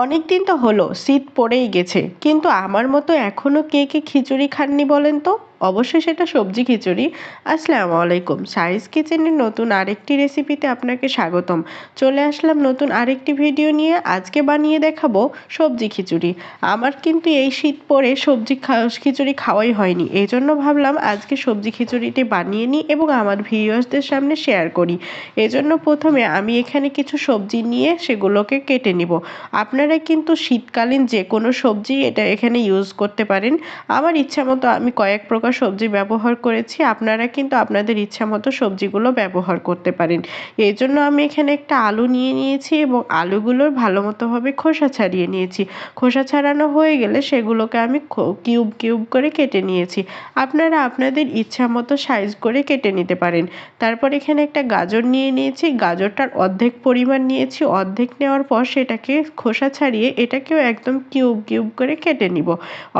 অনেক দিন তো হলো, শীত পড়েই গেছে। কিন্তু আমার মতো এখনও কে কে খিচুড়ি খাননি বলেন তো? অবশ্যই সেটা সবজি খিচুড়ি। আসসালামু আলাইকুম। সাইজ কিচেনের নতুন আরেকটি রেসিপিতে আপনাকে স্বাগতম। চলে আসলাম নতুন আরেকটি ভিডিও নিয়ে। আজকে বানিয়ে দেখাবো সবজি খিচুড়ি। আমার কিন্তু এই শীত পরে সবজি খিচুড়ি খাওয়াই হয়নি। এই জন্য ভাবলাম আজকে সবজি খিচুড়িটি বানিয়ে নিই এবং আমার ভিউয়ার্সদের সামনে শেয়ার করি। এজন্য প্রথমে আমি এখানে কিছু সবজি নিয়ে সেগুলোকে কেটে নিব। আপনারা কিন্তু শীতকালীন যে কোনো সবজি এটা এখানে ইউজ করতে পারেন। আমার ইচ্ছা মতো আমি কয়েক প্রকার সবজি ব্যবহার করেছি, আপনারা কিন্তু আপনাদের ইচ্ছা মতো সবজিগুলো ব্যবহার করতে পারেন। এই জন্য আমি এখানে একটা আলু নিয়ে নিয়েছি এবং আলুগুলোর ভালো মতোভাবে খোসা ছাড়িয়ে নিয়েছি। খোসা ছাড়ানো হয়ে গেলে সেগুলোকে আমি কিউব কিউব করে কেটে নিয়েছি। আপনারা আপনাদের ইচ্ছা মতো সাইজ করে কেটে নিতে পারেন। তারপর এখানে একটা গাজর নিয়ে নিয়েছি, গাজরটার অর্ধেক পরিমাণ নিয়েছি, অর্ধেক নেওয়ার পর সেটাকে খোসা ছাড়িয়ে এটাকেও একদম কিউব কিউব করে কেটে নিব।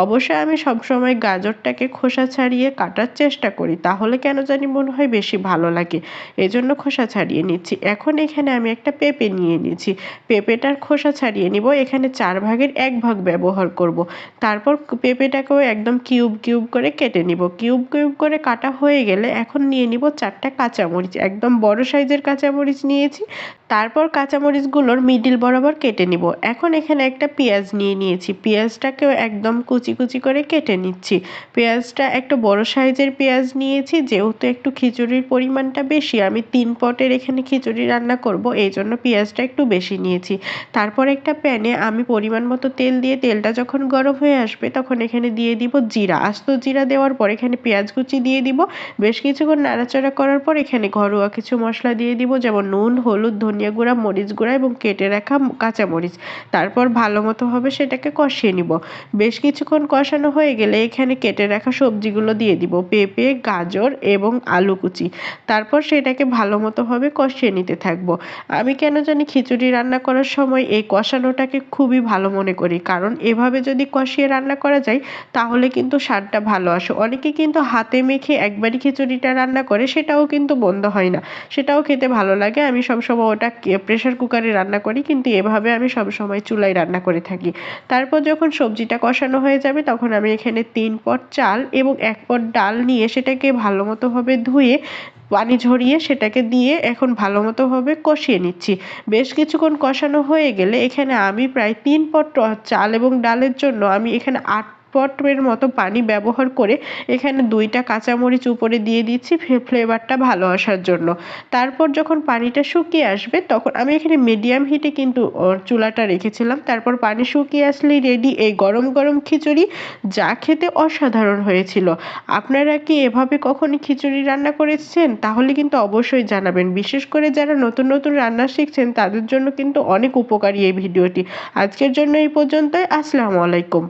অবশ্যই আমি সবসময় গাজরটাকে খোসা ছাড়িয়ে কাটার চেষ্টা করি, তাহলে কেন জানি মনে হয় বেশি ভালো লাগে। এজন্য খোসা ছাড়িয়ে নিচ্ছি। এখন এখানে আমি একটা পেঁপে নিয়ে নিয়েছি পেঁপেটার খোসা ছাড়িয়ে নিব। এখানে চার ভাগের এক ভাগ ব্যবহার করব। তারপর পেঁপেটাকেও একদম কিউব কিউব করে কেটে নিব। কিউব কিউব করে কাটা হয়ে গেলে এখন নিয়ে নিব চারটা কাঁচামরিচ। একদম বড় সাইজের কাঁচামরিচ নিয়েছি। তারপর কাঁচামরিচগুলোর মিডিল বরাবর কেটে নিব। এখন এখানে একটা পেঁয়াজ নিয়ে নিয়েছি। পেঁয়াজটাকেও একদম কুচি কুচি করে কেটে নিচ্ছি। পেঁয়াজটা একটা বড় সাইজের পেঁয়াজ নিয়েছি, যেহেতু একটু খিচুড়ির পরিমাণটা বেশি, আমি তিন পটের এখানে খিচুড়ি রান্না করব, এই জন্য পেঁয়াজটা একটু বেশি নিয়েছি। তারপর একটা প্যানে আমি পরিমাণ মতো তেল দিয়ে, তেলটা যখন গরম হয়ে আসবে, তখন এখানে দিয়ে দিব জিরা। আস্ত জিরা দেওয়ার পর এখানে পেঁয়াজ কুচি দিয়ে দিব। বেশ কিছুক্ষণ নাড়াচাড়া করার পর এখানে ঘরোয়া কিছু মশলা দিয়ে দিব, যেমন নুন, হলুদ, ধনিয়া গুঁড়া, মরিচ গুঁড়া এবং কেটে রাখা কাঁচামরিচ তারপর ভালো মতোভাবে সেটাকে কষিয়ে নিব। বেশ কিছুক্ষণ কষানো হয়ে গেলে এখানে কেটে রাখা সবজিগুলো দিয়ে দিব। পেঁপে, গাজর এবং আলু কুচি। তারপর সেটাকে ভালো মতোভাবে কষিয়ে নিতে থাকব। আমি কেন জানি খিচুড়ি রান্না করার সময় এই কষানোটাকে খুবই ভালো মনে করি। কারণ এভাবে যদি কষিয়ে রান্না করা যায়, তাহলে কিন্তু স্বাদটা ভালো আসে। অনেকে কিন্তু হাতে মেখে একবারই খিচুড়িটা রান্না করে, সেটাও কিন্তু বন্ধ হয় না। সেটাও খেতে ভালো লাগে। আমি সবসময় ওটা প্রেশার কুকারে রান্না করি, কিন্তু এভাবে আমি সবসময় চুলায় রান্না করে থাকি। তারপর যখন সবজিটা কষানো হয়ে যাবে, তখন আমি এখানে তিন পট চাল এবং এক পট ডাল নিয়ে সেটাকে ভালো মতোভাবে ধুয়ে, পানি ঝরিয়ে সেটাকে দিয়ে এখন ভালো মতোভাবে কষিয়ে নিচ্ছি। বেশ কিছুক্ষণ কষানো হয়ে গেলে এখানে আমি প্রায় তিন পট চাল এবং ডালের জন্য আমি এখানে আট পটের মতো পানি ব্যবহার করে এখানে দুইটা কাঁচামরিচ উপরে দিয়ে দিচ্ছি ফ্লেভারটা ভালো আসার জন্য। তারপর যখন পানিটা শুকিয়ে আসবে, তখন আমি এখানে মিডিয়াম হিটে কিন্তু চুলাটা রেখেছিলাম। তারপর পানি শুকিয়ে আসলেই রেডি এই গরম গরম খিচুড়ি যা খেতে অসাধারণ হয়েছিল। আপনারা কি এভাবে কখনই খিচুড়ি রান্না করেছেন? তাহলে কিন্তু অবশ্যই জানাবেন। বিশেষ করে যারা নতুন নতুন রান্না শিখছেন, তাদের জন্য কিন্তু অনেক উপকারী এই ভিডিওটি। আজকের জন্য এই পর্যন্তই। আসসালামু আলাইকুম।